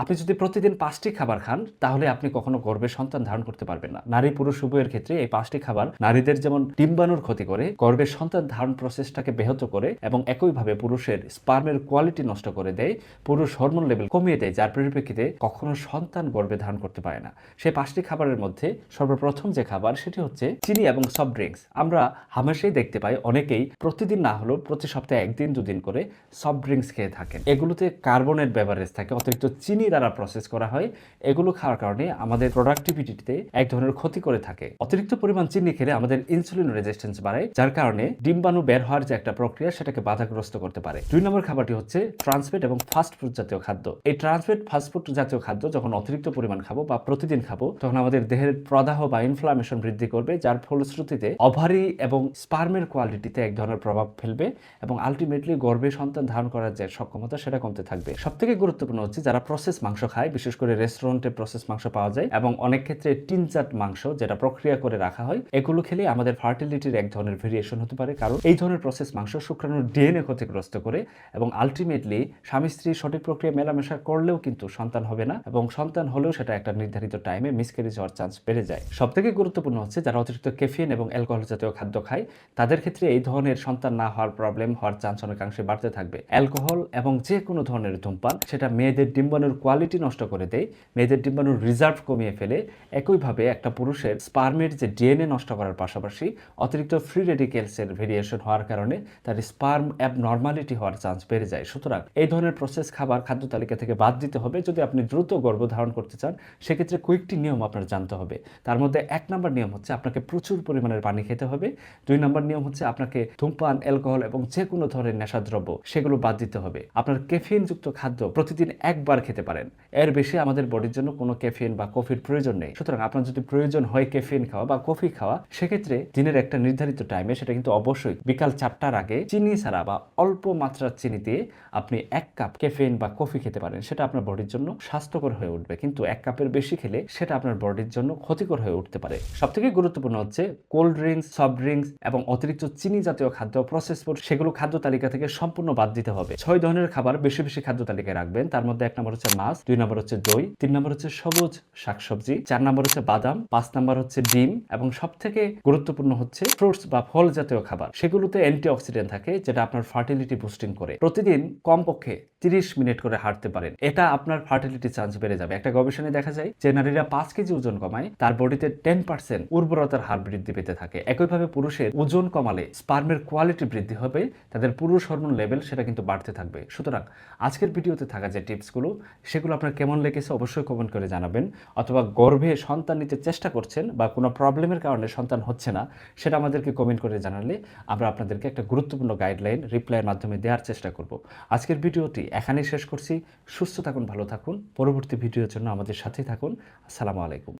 আপনি যদি প্রতিদিন পাঁচটি খাবার খান, তাহলে আপনি কখনো গর্ভের সন্তান ধারণ করতে পারবেন না। নারী পুরুষ উভয়ের ক্ষেত্রে এই পাঁচটি খাবার নারীদের যেমন ডিম্বাণুর ক্ষতি করে গর্ভের সন্তান ধারণ প্রসেসটাকে ব্যাহত করে এবং একইভাবে পুরুষের স্পার্মের কোয়ালিটি নষ্ট করে দেয়, পুরুষ হরমোন লেভেল কমিয়ে দেয়, যার পরিপ্রেক্ষিতে কখনো সন্তান গর্ভে ধারণ করতে পারে না। সেই পাঁচটি খাবারের মধ্যে সর্বপ্রথম যে খাবার, সেটি হচ্ছে চিনি এবং সফট ড্রিঙ্কস আমরা হামেশাই দেখতে পাই অনেকেই প্রতিদিন না হলেও প্রতি সপ্তাহে একদিন দুদিন করে সফট ড্রিঙ্কস খেয়ে থাকেন। এগুলোতে কার্বনের বেভারেজ থাকে, অতিরিক্ত চিনি দ্বারা প্রসেস করা হয়, এগুলো খাওয়ার কারণে আমাদের প্রোডাক্টিভিটিতে এক ধরনের ক্ষতি করে থাকে। অতিরিক্ত পরিমাণ চিনি খেলে আমাদের ইনসুলিন রেজিস্ট্যান্স বাড়ায় যার কারণে ডিম্বাণু বের হওয়ার যে একটা প্রক্রিয়া সেটাকে বাধাগ্রস্ত করতে পারে। দুই নম্বর খাবারটি হচ্ছে ট্রান্সফেট এবং ফাস্ট ফুড জাতীয় খাদ্য। এই ট্রান্সফেট ফাস্ট ফুড জাতীয় খাদ্য যখন অতিরিক্ত পরিমাণ খাব বা প্রতিদিন খাব, তখন আমাদের দেহের প্রদাহ বা ইনফ্লামেশন বৃদ্ধি করবে, যার ফলশ্রুতিতে অভারি এবং স্পার্মের কোয়ালিটিতে এক ধরনের প্রভাব ফেলবে এবং আলটিমেটলি গর্ভে সন্তান ধারণ করার যে সক্ষমতা সেটা কমতে থাকবে। সব থেকে গুরুত্বপূর্ণ হচ্ছে যারা প্রসেস মাংস খায়, বিশেষ করে রেস্টুরেন্টে প্রসেস মাংস পাওয়া যায় এবং অনেক ক্ষেত্রে টিনচাট মাংস যেটা প্রক্রিয়া করে রাখা হয়, এগুলো খেলে আমাদের ফার্টিলিটির এক ধরনের ভেরিয়েশন হতে পারে। কারণ এই ধরনের প্রসেস মাংস শুক্রাণুর ডিএনএ ক্ষতিগ্রস্ত করে এবং আলটিমেটলি স্বামী স্ত্রী সঠিক প্রক্রিয়া মেলামেশা করলেও কিন্তু সন্তান হবে না এবং সন্তান হলেও সেটা একটা নির্ধারিত টাইমে মিসক্যারেজ হওয়ার চান্স বেড়ে যায়। সব থেকে গুরুত্বপূর্ণ হচ্ছে যারা অতিরিক্ত কেফিন এবং অ্যালকোহল জাতীয় খাদ্য খায়, তাদের ক্ষেত্রে এই ধরনের সন্তান না হওয়ার প্রবলেম হওয়ার চান্স অনেকাংশে বাড়তে থাকবে। অ্যালকোহল এবং যে কোনো ধরনের ধূমপান, সেটা মেয়েদের ডিম্বাণুর কোয়ালিটি নষ্ট করে দেয়, মেয়েদের ডিম্বাণুর রিজার্ভ কমিয়ে ফেলে, একইভাবে একটা পুরুষের স্পার্মের যে ডিএনএ নষ্ট করার পাশাপাশি অতিরিক্ত ফ্রি রেডিকেলসের ভেরিয়েশন হওয়ার কারণে তার স্পার্ম অ্যাব নর্মালিটি হওয়ার চান্স বেড়ে যায়। সুতরাং এই ধরনের প্রসেস খাবার খাদ্য তালিকা থেকে বাদ দিতে হবে। যদি আপনি দ্রুত গর্ভধারণ করতে চান, সেক্ষেত্রে কয়েকটি নিয়ম আপনার জানতে হবে। তার মধ্যে এক নম্বর নিয়ম হচ্ছে আপনাকে প্রচুর পরিমাণের পানি খেতে হবে। দুই নম্বর নিয়ম হচ্ছে আপনাকে ধূমপান অ্যালকোহল এবং যে কোনো ধরনের নেশাদ্রব্য সেগুলো বাদ দিতে হবে। আপনার ক্যাফিন যুক্ত খাদ্য প্রতিদিন একবার খেতে পারেন। এর বেশি আমাদের বডির জন্য কোনো ক্যাফিন বা কফির প্রয়োজন নেই। সুতরাং আপনার যদি প্রয়োজন হয় ক্যাফিন খাওয়া বা কফি খাওয়া, সেক্ষেত্রে দিনের একটা নির্ধারিত টাইমে সেটা কিন্তু অবশ্যই বিকাল চারটার আগে চিনি ছাড়া বা অল্প মাত্রার চিনি দিয়ে আপনি এক কাপ ক্যাফিন বা কফি খেতে পারেন। সেটা আপনার বডির জন্য স্বাস্থ্যকর হয়ে উঠবে। কিন্তু এক কাপের বেশি খেলে সেটা আপনার বডির জন্য ক্ষতিকর হয়ে উঠতে পারে। সব থেকে গুরুত্বপূর্ণ হচ্ছে কোল্ড ড্রিঙ্কস সফট ড্রিঙ্কস এবং অতিরিক্ত চিনি জাতীয় খাদ্য প্রসেস ফুড সেগুলো খাদ্য তালিকা থেকে সম্পূর্ণ বাদ দিতে হবে। ছয় ধরনের খাবার বেশি বেশি খাদ্য তালিকায় রাখবেন। তার মধ্যে এক নম্বর হচ্ছে মাছ, দুই নম্বর হচ্ছে দই, তিন নম্বর হচ্ছে সবুজ শাকসবজি, চার নম্বর হচ্ছে বাদাম, পাঁচ নম্বর হচ্ছে ডিম এবং সব থেকে গুরুত্বপূর্ণ হচ্ছে ফ্রুটস বা ফল জাতীয় খাবার। সেগুলোতে অ্যান্টিঅক্সিডেন্ট থাকে, যেটা আপনার ফার্টিলিটি বুস্টিং করে। প্রতিদিন কমপক্ষে তিরিশ মিনিট করে হাঁটতে পারেন। এটা আপনার ফার্টিলিটি চান্স বেড়ে যাবে। একটা গবেষণায় দেখা যায় যে নারীরা পাঁচ কেজি ওজন কমায়, তার বডিতে টেন পার্সেন্ট উর্বরতার হার বৃদ্ধি পেতে থাকে। একইভাবে পুরুষের ওজন কমালে স্পার্মের কোয়ালিটি বৃদ্ধি হবে, তাদের পুরুষ হরমোন লেভেল সেটা কিন্তু বাড়তে থাকবে। সুতরাং আজকের ভিডিওতে থাকা যে টিপসগুলো, সেগুলো আপনার কেমন লেগেছে অবশ্যই কমেন্ট করে জানাবেন। অথবা গর্ভে সন্তান নিতে চেষ্টা করছেন বা কোনো প্রবলেমের কারণে সন্তান হচ্ছে না, সেটা আমাদেরকে কমেন্ট করে জানালে আমরা আপনাদেরকে একটা গুরুত্বপূর্ণ গাইডলাইন, রিপ্লাইয়ের মাধ্যমে দেওয়ার চেষ্টা করব। আজকের ভিডিওটি এখানেই শেষ করছি। সুস্থ থাকুন, ভালো থাকুন। পরবর্তী ভিডিওর জন্য আমাদের সাথেই থাকুন। আসসালামু আলাইকুম।